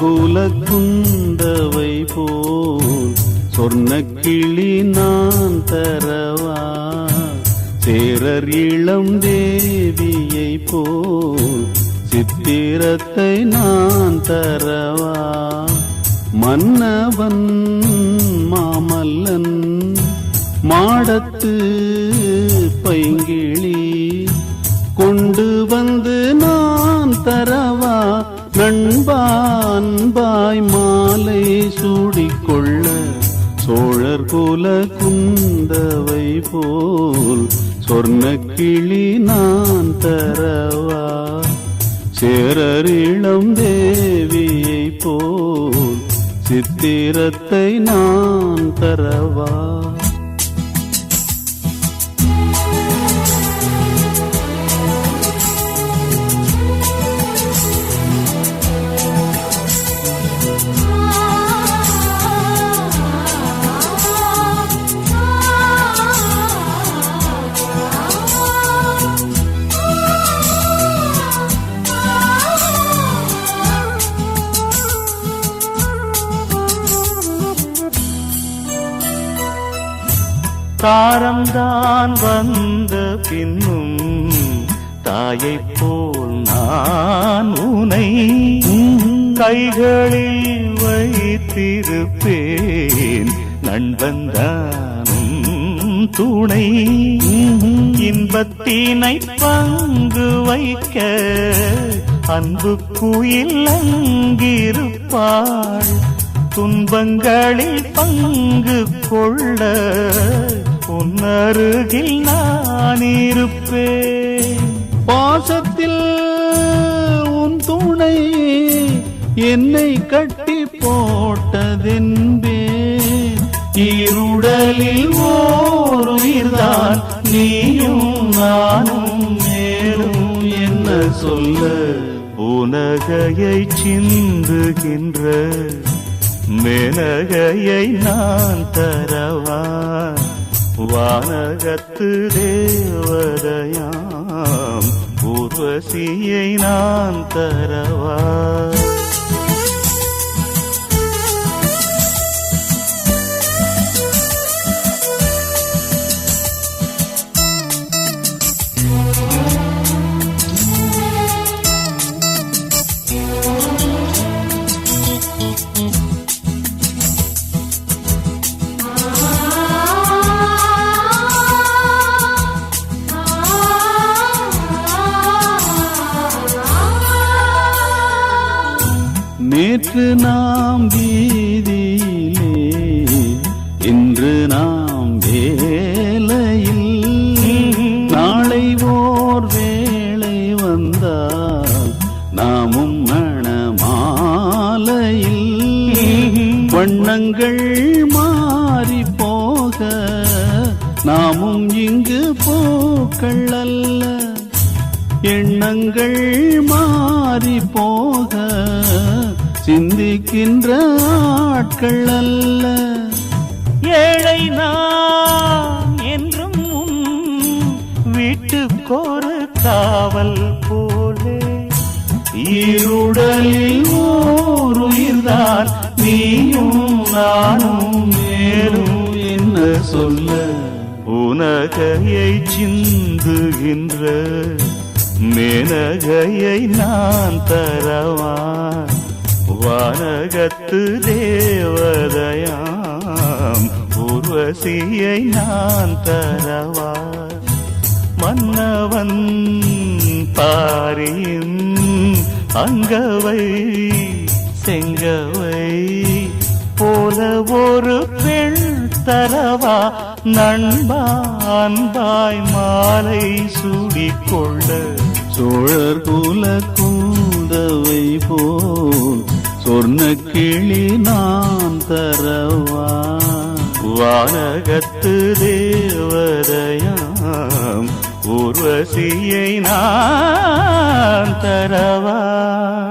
குல குந்தவை போல் சொர்ண கிளி நான் தரவா? சேரர் இளம் தேவியை போல் சித்திரத்தை நான் தரவா? மன்னவன் மாமல்லன் மாடத்து பைங்கிழ நண்பான்பாய் மாலை சூடிக்கொள்ள சோழர் குல குந்தவை போல் சொர்ண கிளி நான் தரவா? சேரரிளம் தேவியை போல் சித்திரத்தை நான் தரவா? தாரம்தான் வந்த பின்னும் தாயைப் போல் நான் உனை கைகளில் வைத்திருப்பேன். நண்பன் தானும் துணை. இன்பத்தினை பங்கு வைக்க அன்பு குயில் அங்கிருப்பாள் துன்பங்களில் பங்கு கொள்ள உன்னருகில் நான் இருப்பேன் பாசத்தில் உன் துணை என்னை கட்டி போட்டதென்பே. இருடலில் நீயும் நானும் மேலும் என்ன சொல்ல? உனகையை சிந்துகின்ற மேனகையை நான் தரவா? வானகத்து தேவதையாம் ஊர்வசியை நான் தரவா? நேற்று நாம் வீதியிலே இன்று நாம் வேலையில். நாளை ஓர் வேலை வந்தால் நாமும் மணமாலையில். வண்ணங்கள் மாறி போக நாமும் இங்கு போக்கள் அல்ல. எண்ணங்கள் மாறி போக சிந்திக்கின்ற ஆட்கள் அல்ல. ஏழை நான் என்றும் வீட்டுக்கொரு காவல் போலே. ஈருடலில் ஓர் உயிர்தான் நீயும் நானும் மேலும் என்ன சொல்ல? உனகையை சிந்துகின்ற மேனகையை நான் தரவா? வானகத்து தேவதையாம். உர்வசியை நான் தரவா. மன்னவன் பாரின் அங்கவை செங்கவை போல ஒரு பெண் தரவா. நண்பா அன்பாய் மாலை சூடிக்கொள்ள. சோழர் குல கூந்தவை போல் சொர்ண கிளி நான் தரவா? வானகத்து தேவதையாம் ஊர்வசியை நான் தரவா?